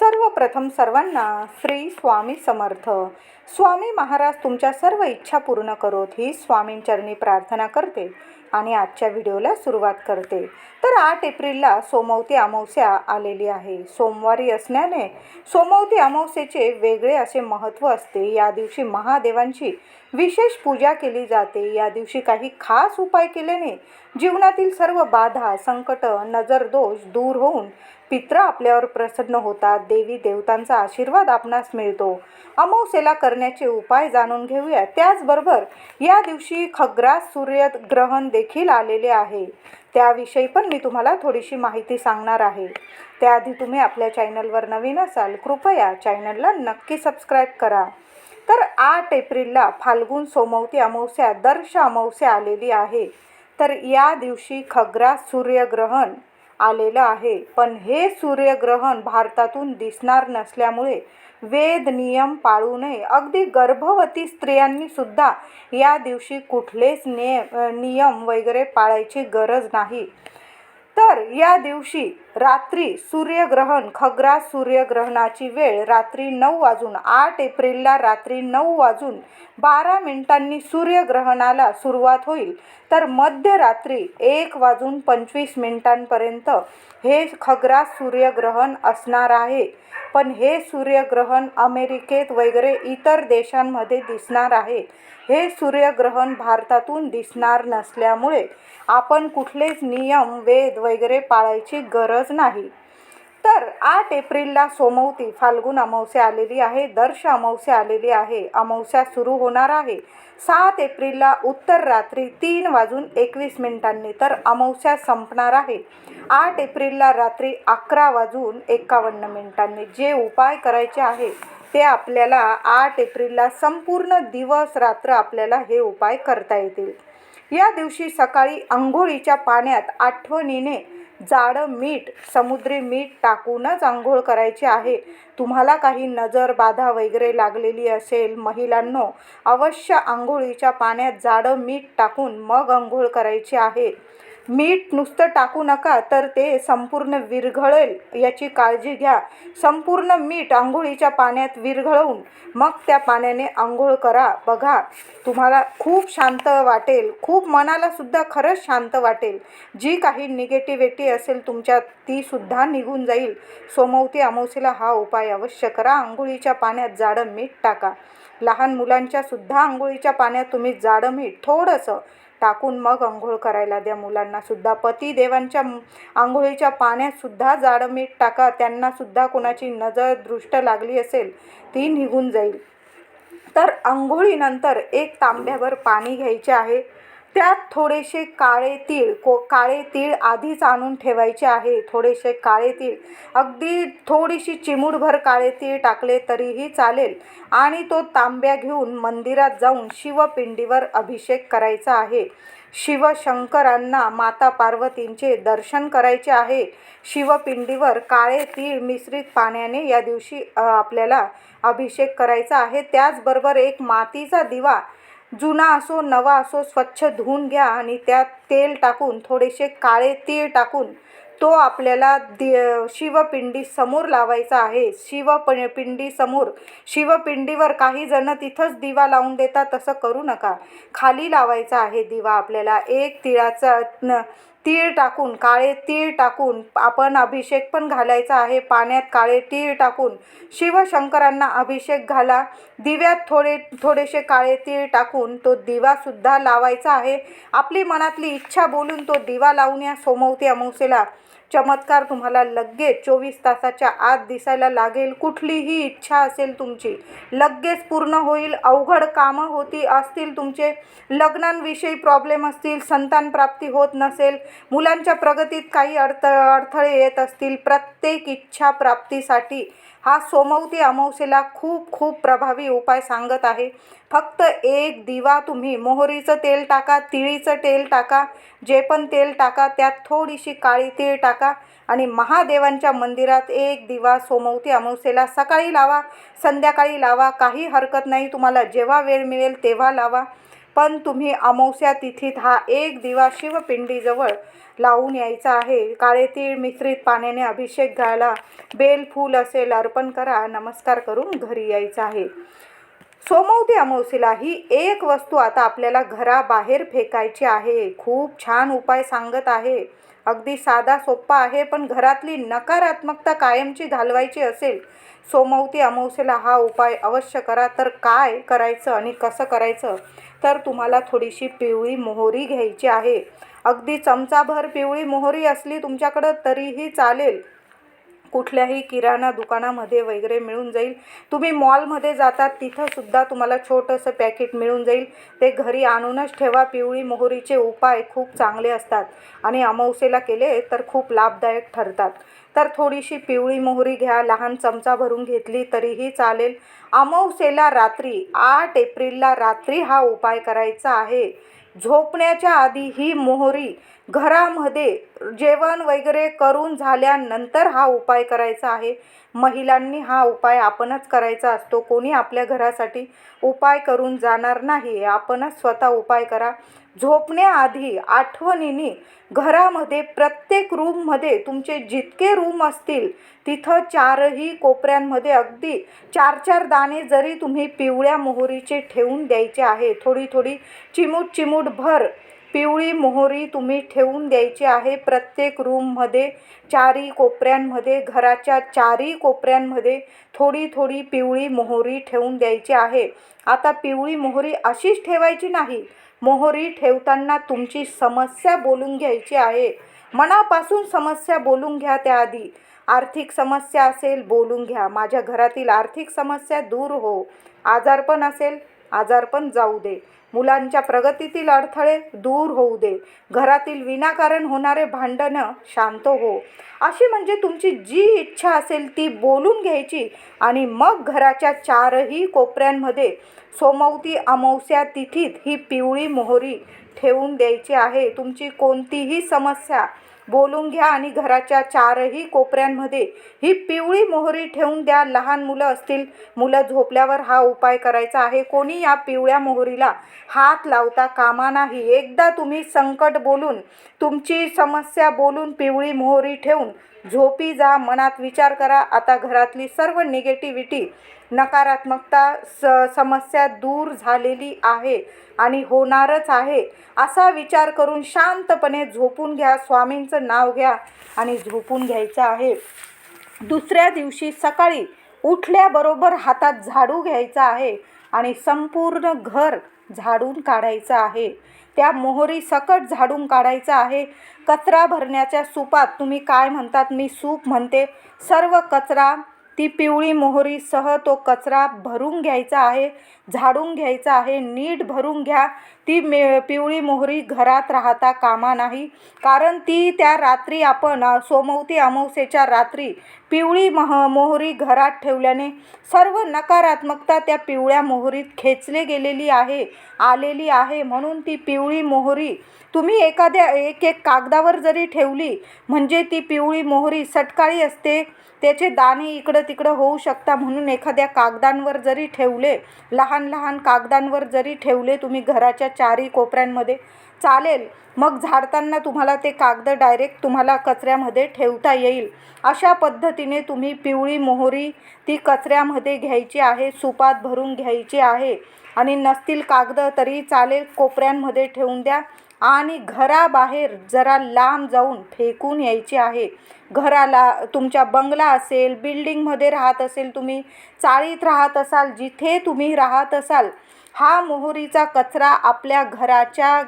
सर्वप्रथम सर्वांना श्री स्वामी समर्थ. स्वामी महाराज तुमच्या सर्व इच्छा पूर्ण करोत ही स्वामींचरणी प्रार्थना करते आणि आजच्या व्हिडिओला सुरुवात करते. तर आठ एप्रिलला सोमवती अमावस्या आलेली आहे. सोमवारी असल्याने सोमवती अमावस्येचे वेगळे असे महत्त्व असते. या दिवशी महादेवांची विशेष पूजा केली जाते. या दिवशी काही खास उपाय केल्याने जीवनातील सर्व बाधा संकट नजरदोष दूर होऊन पित्र आपल्यावर प्रसन्न होतात. देवी देवतांचा आशीर्वाद आपणास मिळतो. अमावस्येला करण्याचे उपाय जाणून घेऊया. त्याचबरोबर या दिवशी खग्रास सूर्यग्रहण देखील आलेले आहे. त्याविषयी पण मी तुम्हाला थोडीशी माहिती सांगणार आहे. त्याआधी तुम्ही आपल्या चॅनलवर नवीन असाल कृपया चॅनलला नक्की सबस्क्राईब करा. तर आठ एप्रिलला फाल्गुन सोमवती अमावस्या दर्श अमावस्या आलेली आहे. तर या दिवशी खग्रास सूर्यग्रहण आलेलं आहे. पण हे सूर्यग्रहण भारतातून दिसणार नसल्यामुळे वेद नियम पाळू नये. अगदी गर्भवती स्त्रियांनी सुद्धा या दिवशी कुठलेच ने नियम वगैरे पाळायची गरज नाही. तर या दिवशी रात्री सूर्यग्रहण खग्रास सूर्यग्रहणाची वेळ रात्री नऊ वाजून आठ एप्रिलला रात्री नऊ वाजून बारा मिनिटांनी सूर्यग्रहणाला सुरुवात होईल. तर मध्यरात्री एक वाजून पंचवीस मिनिटांपर्यंत हे खग्रास सूर्यग्रहण असणार आहे. पण हे सूर्यग्रहण अमेरिकेत वगैरे इतर देशांमध्ये दिसणार आहे. हे सूर्यग्रहण भारतातून दिसणार नसल्यामुळे आपण कुठलेच नियम वेद वगैरे पाळायची गरज नाही. तर आठ एप्रिलला सोमवती फाल्गुन अमावस्या आलेली आहे दर्श अमावस्या आलेली आहे. अमावस्या सुरू होणार आहे. सात एप्रिलला उत्तर रात्री तीन वाजून एकवीस मिनिटांनी तर अमावस्या संपणार आहे. आठ एप्रिलला रात्री अकरा वाजून एकावन्न मिनिटांनी जे उपाय करायचे आहे ते आपल्याला आठ एप्रिलला संपूर्ण दिवस रात्र आपल्याला हे उपाय करता येतील. या दिवशी सकाळी आंघोळीच्या पाण्यात आठवणीने जाडं मीठ समुद्री मीठ टाकूनच आंघोळ करायची आहे. तुम्हाला काही नजर बाधा वगैरे लागलेली असेल महिलांनो अवश्य आंघोळीच्या पाण्यात जाडं मीठ टाकून मग आंघोळ करायची आहे. मीठ नुसतं टाकू नका तर ते संपूर्ण विरघळेल. याची काळजी घ्या. संपूर्ण मीठ आंघोळीच्या पाण्यात विरघळवून मग त्या पाण्याने आंघोळ करा. बघा तुम्हाला खूप शांत वाटेल. खूप मनाला सुद्धा खरंच शांत वाटेल. जी काही निगेटिव्हिटी असेल तुमच्यात ती सुद्धा निघून जाईल. सोमवती अमावस्येला हा उपाय अवश्य करा. आंघोळीच्या पाण्यात जाडं मीठ टाका. लहान मुलांच्या सुद्धा आंघोळीच्या पाण्यात तुम्ही जाडं मीठ थोडंसं टाकून मग आंघोळ करायला द्या मुलांना सुद्धा पतिदेवांच्या आंघोळीच्या पाण्यात सुद्धा जाडं मीठ टाका त्यांना सुद्धा कोणाची नजर दृष्ट लागली असेल ती निघून जाईल. तर आंघोळीनंतर एक तांब्यावर पाणी घ्यायचे आहे. त्यात थोडेसे काळे तीळ को काळे तीळ आधीच आणून ठेवायचे आहे. थोडेसे काळे तीळ. अगदी थोडीशी चिमूटभर काळे तीळ टाकले तरीही चालेल. आणि तो तांब्या घेऊन मंदिरात जाऊन शिवपिंडीवर अभिषेक करायचा आहे. शिवशंकरांना माता पार्वतींचे दर्शन करायचे आहे. शिवपिंडीवर काळे तीळ मिश्रित पाण्याने या दिवशी आपल्याला अभिषेक करायचा आहे. त्याचबरोबर एक मातीचा दिवा जुना असो नवा असो स्वच्छ धुवून घ्या आणि त्यात तेल टाकून थोडेसे काळे तीळ टाकून तो आपल्याला दि शिवपिंडी समोर लावायचा आहे. शिवप पिंडी समोर. शिवपिंडीवर काही जण तिथंच दिवा लावून देतात तसं करू नका. खाली लावायचा आहे दिवा आपल्याला. एक तिळाचा न तीळ टाकून काळे तीळ टाकून आपण अभिषेक पण घालायचा आहे. पाण्यात काळे तीळ टाकून शिवशंकरांना अभिषेक घाला. दिव्यात थोडे थोडेसे काळे तीळ टाकून तो दिवासुद्धा लावायचा आहे. आपली मनातली इच्छा बोलून तो दिवा लावून या सोमवती अमावस्येला चमत्कार तुम्हाला लगेच चोवीस तासाच्या आत दिसायला लागेल. कुठलीही इच्छा असेल तुमची लगेच पूर्ण होईल. अवघड कामं होती असतील तुमचे लग्नांविषयी प्रॉब्लेम असतील संतान प्राप्ती होत नसेल मुलांच्या प्रगतीत काही अडथ अडथळे येत असतील प्रत्येक इच्छा प्राप्तीसाठी हा सोमवती अमावस्येला खूप खूप प्रभावी उपाय सांगत आहे. फक्त एक दिवा तुम्ही मोहरीचं तेल टाका तिळीचं तेल टाका जे पण तेल टाका त्यात थोडीशी काळी तीळ टाका आणि महादेवांच्या मंदिरात एक दिवा सोमवती अमावस्येला सकाळी लावा संध्याकाळी लावा काही हरकत नाही तुम्हाला जेव्हा वेळ मिळेल तेव्हा लावा. पण तुम्ही अमावस्या तिथीत हा एक दिवा शिवपिंडीजवळ लावून यायचा आहे. काळे तीळ मिश्रित पाण्याने अभिषेक घाला बेल फूल असेल अर्पण करा नमस्कार करून घरी यायचं आहे. सोमवती अमावस्येला ही एक वस्तू आता आपल्याला घराबाहेर फेकायची आहे. खूप छान उपाय सांगत आहे. अगदी साधा सोप्पा आहे पण घरातली नकारात्मकता कायमची घालवायची असेल सोमवती अमावस्येला हा उपाय अवश्य करा. तर काय करायचं आणि कसं करायचं? तर तुम्हाला थोडीशी पिवळी मोहरी घ्यायची आहे. अगदी चमचाभर पिवळी मोहरी असली तुमच्याकडं तरीही चालेल. कुठल्याही किराणा दुकानामध्ये वगैरे मिळून जाईल. तुम्ही मॉलमध्ये जातात तिथंसुद्धा तुम्हाला छोटंसं पॅकेट मिळून जाईल. ते घरी आणूनच ठेवा पिवळी मोहरीचे उपाय खूप चांगले असतात आणि अमावस्येला केले तर खूप लाभदायक ठरतात. तर थोडीशी पिवळी मोहरी घ्या लहान चमचा भरून घेतली तरीही चालेल. अमावस्येला रात्री आठ एप्रिलला रात्री हा उपाय करायचा आहे. झोपण्याच्या आधी ही मोहरी घरामध्ये जेवण वगैरे करून झाल्यानंतर हा उपाय करायचा आहे. महिलांनी हा उपाय आपणच करायचा असतो. कोणी आपल्या घरासाठी उपाय करून जाणार नाही. आपणच स्वतः उपाय करा. झोपण्याआधी आठवणीने घरामध्ये प्रत्येक रूममध्ये तुमचे जितके रूम असतील तिथं चारही कोपऱ्यांमध्ये अगदी चार चार दाणे जरी तुम्ही पिवळ्या मोहरीचे ठेवून द्यायचे आहे थोडी थोडी चिमूट चिमूट भर पिवळी मोहरी तुम्ही ठेवून द्यायची आहे. प्रत्येक रूममध्ये चारी कोपऱ्यांमध्ये घराच्या चारी कोपऱ्यांमध्ये थोडी थोडी पिवळी मोहरी ठेवून द्यायची आहे. आता पिवळी मोहरी अशीच ठेवायची नाही मोहरी ठेवताना तुमची समस्या बोलून घ्यायची आहे. मनापासून समस्या बोलून घ्या त्याआधी. आर्थिक समस्या असेल बोलून घ्या. माझ्या घरातील आर्थिक समस्या दूर हो. आजारपण असेल आजारपण जाऊ दे. मुलांच्या प्रगतीतील अडथळे दूर होऊ दे. घरातील विनाकारण होणारे भांडणं शांत हो. अशी म्हणजे तुमची जी इच्छा असेल ती बोलून घ्यायची आणि मग घराच्या चारही कोपऱ्यांमध्ये सोमवती अमावस्या तिथीत ही पिवळी मोहरी ठेवून द्यायची आहे. तुमची कोणतीही समस्या बोलून घ्या आणि घराच्या चारही कोपऱ्यांमध्ये ही पिवळी मोहरी ठेवून द्या. लहान मुलं असतील मुलं झोपल्यावर हा उपाय करायचा आहे. कोणी या पिवळ्या मोहरीला हात लावता कामा नाही. एकदा तुम्ही संकट बोलून तुमची समस्या बोलून पिवळी मोहरी ठेवून झोपी जा मनात विचार करा. आता घरातली सर्व निगेटिव्हिटी नकारात्मकता स समस्या दूर झालेली आहे आणि होणारच आहे. असा विचार करून शांतपणे झोपून घ्या स्वामींचं नाव घ्या आणि झोपून घ्यायचं आहे. दुसऱ्या दिवशी सकाळी उठल्याबरोबर हातात झाडू घ्यायचा आहे आणि संपूर्ण घर झाडून काढायचं आहे. त्या मोहरी सकट झाडून काढायचं आहे. कचरा भरण्याच्या सूपात तुम्ही काय म्हणतात? मी सूप म्हणते. सर्व कचरा ती पिवळी मोहरीसह तो कचरा भरून घ्यायचा आहे. झाडून घ्यायचा आहे नीट भरून घ्या. ती मे पिवळी मोहरी घरात राहता कामा नाही. कारण ती त्या रात्री आपण सोमवती अमावस्येच्या रात्री पिवळी मह मोहरी घरात ठेवल्याने सर्व नकारात्मकता त्या पिवळ्या मोहरीत खेचले गेलेली आहे आलेली आहे. म्हणून ती पिवळी मोहरी तुम्ही एखाद्या एक एक कागदावर जरी ठेवली म्हणजे ती पिवळी मोहरी सटकाळी असते. त्याचे दाणे इकडं तिकडं होऊ शकता. म्हणून एखाद्या कागदांवर जरी ठेवले लहान लहान लहान कागदांवर जरी ठेवले तुम्ही घराच्या चारी कोपऱ्यांमध्ये चालेल. मग झाडताना तुम्हाला ते कागद डायरेक्ट तुम्हाला कचऱ्यामध्ये ठेवता येईल. अशा पद्धतीने तुम्ही पिवळी मोहरी ती कचऱ्यामध्ये घ्यायची आहे सुपात भरून घ्यायची आहे. आणि नसतील कागद तरी चालेल कोपऱ्यांमध्ये ठेवून द्या. आणि घराबाहेर जरा लांब जाऊन फेकून यायची आहे. घराला तुमच्या बंगला असेल बिल्डिंगमध्ये राहत असेल तुम्ही चाळीत राहत असाल जिथे तुम्ही राहत असाल हा मोहरीचा कचरा आपल्या घराच्या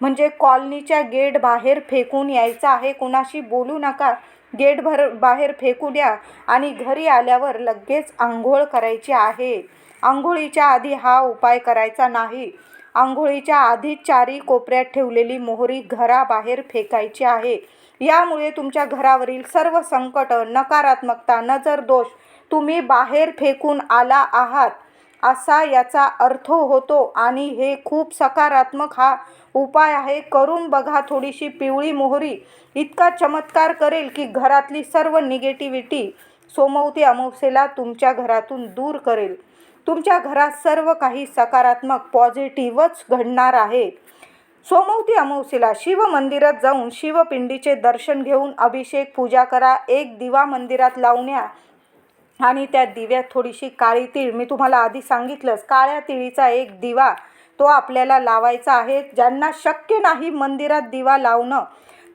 म्हणजे कॉलनीच्या गेट बाहेर फेकून यायचा आहे. कोणाशी बोलू नका. गेट भर बाहेर फेकू द्या. आणि घरी आल्यावर लगेच आंघोळ करायची आहे. आंघोळीच्या आधी हा उपाय करायचा नाही. आंघोळीच्या आधी चारी कोपऱ्यात ठेवलेली मोहरी घराबाहेर फेकायची आहे. यामुळे तुमच्या घरावरील सर्व संकट नकारात्मकता नजर दोष तुम्ही बाहेर फेकून आला आहात असा याचा अर्थ होतो आणि हे खूप सकारात्मक हा उपाय आहे. करून बघा थोडीशी पिवळी मोहरी. इतका चमत्कार करेल की घरातली सर्व निगेटिव्हिटी सोमवती अमावस्येला तुमच्या घरातून दूर करेल. तुमच्या घरात सर्व काही सकारात्मक पॉझिटिव्हच घडणार आहे. सोमवती अमावस्येला शिव मंदिरात जाऊन शिवपिंडीचे दर्शन घेऊन अभिषेक पूजा करा एक दिवा मंदिरात लावण्या आणि त्या दिव्यात थोडीशी काळी तीळ. मी तुम्हाला आधी सांगितलंच काळ्या तिळीचा एक दिवा तो आपल्याला लावायचा आहे. ज्यांना शक्य नाही मंदिरात दिवा लावणं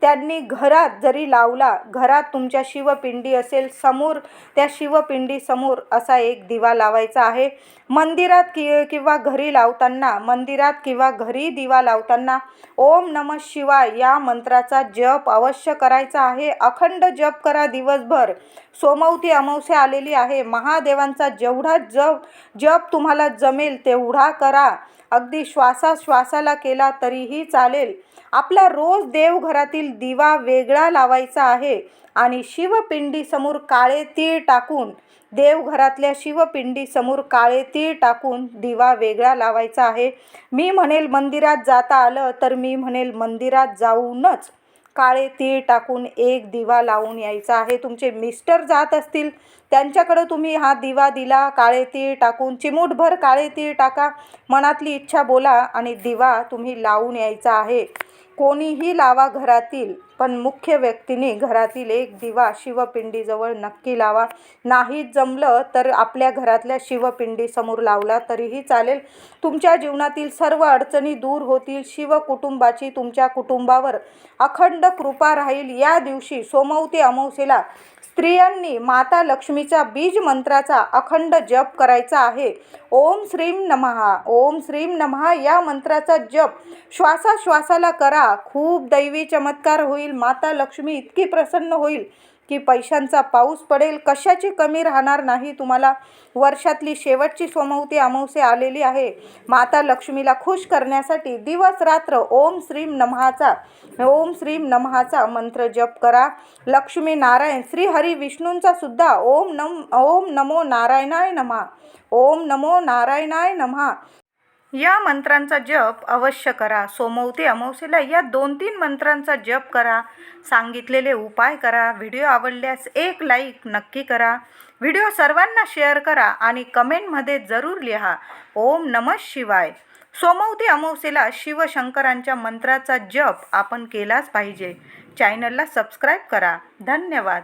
त्यांनी घरात जरी लावला घरात तुमच्या शिवपिंडी असेल समोर त्या शिवपिंडी समोर असा एक दिवा लावायचा आहे. मंदिरात कि किंवा घरी लावताना मंदिरात किंवा घरी दिवा लावताना ओम नम शिवाय या मंत्राचा जप अवश्य करायचा आहे. अखंड जप करा दिवसभर. सोमवती अमावस्या आलेली आहे. महादेवांचा जेवढा जप जप तुम्हाला जमेल तेवढा करा. अगदी श्वासाश्वासाला केला तरीही चालेल. आपला रोज देवघरातील दिवा वेगळा लावायचा आहे आणि शिवपिंडीसमोर काळे तीळ टाकून देवघरातल्या शिवपिंडीसमोर काळे तीळ टाकून दिवा वेगळा लावायचा आहे. मी म्हणेल मंदिरात जाता आलं तर मी म्हणेल मंदिरात जाऊनच काळे तीळ टाकून एक दिवा लावून यायचा आहे. तुमचे मिस्टर जात असतील त्यांच्याकडं तुम्ही हा दिवा दिला काळे तीळ टाकून चिमूटभर काळे तीळ टाका मनातली इच्छा बोला आणि दिवा तुम्ही लावून यायचा आहे. कोणीही लावा घरातील. पण मुख्य व्यक्तीने घरातील एक दिवा शिवपिंडीजवळ नक्की लावा. नाही जमलं तर आपल्या घरातल्या शिवपिंडीसमोर लावला तरीही चालेल. तुमच्या जीवनातील सर्व अडचणी दूर होतील. शिव कुटुंबाची तुमच्या कुटुंबावर अखंड कृपा राहील. या दिवशी सोमवती अमावस्येला स्त्रियांनी माता लक्ष्मीचा बीज मंत्राचा अखंड जप करायचा आहे. ओम श्रीम नमहा. ओम श्रीम नमहा. या मंत्राचा जप श्वासाश्वासाला करा. खूप दैवी चमत्कार होईल. होईल माता लक्ष्मी इतकी प्रसन्न होईल की पैशांचा पाऊस पडेल कशाची कमी राहणार नाही? तुम्हाला वर्षातली शेवटची सोमवती अमावस्या आलेली आहे. माता लक्ष्मीला खुश करण्यासाठी दिवस रात्र ओम श्रीम नमहाचा ओम श्रीम नमहाचा मंत्र जप करा. लक्ष्मी नारायण श्री हरी विष्णूंचा सुद्धा ओम नम ओम नमो नारायणाय नमः ओम नमो नारायणाय नमः या मंत्रांचा जप अवश्य करा. सोमवती अमावस्येला या दोन तीन मंत्रांचा जप करा. सांगितलेले उपाय करा. व्हिडिओ आवडल्यास एक लाईक नक्की करा. व्हिडिओ सर्वांना शेअर करा आणि कमेंटमध्ये जरूर लिहा. ओम नमः शिवाय. सोमवती अमावस्येला शिवशंकरांच्या मंत्राचा जप आपण केलाच पाहिजे. चॅनलला सबस्क्राईब करा. धन्यवाद.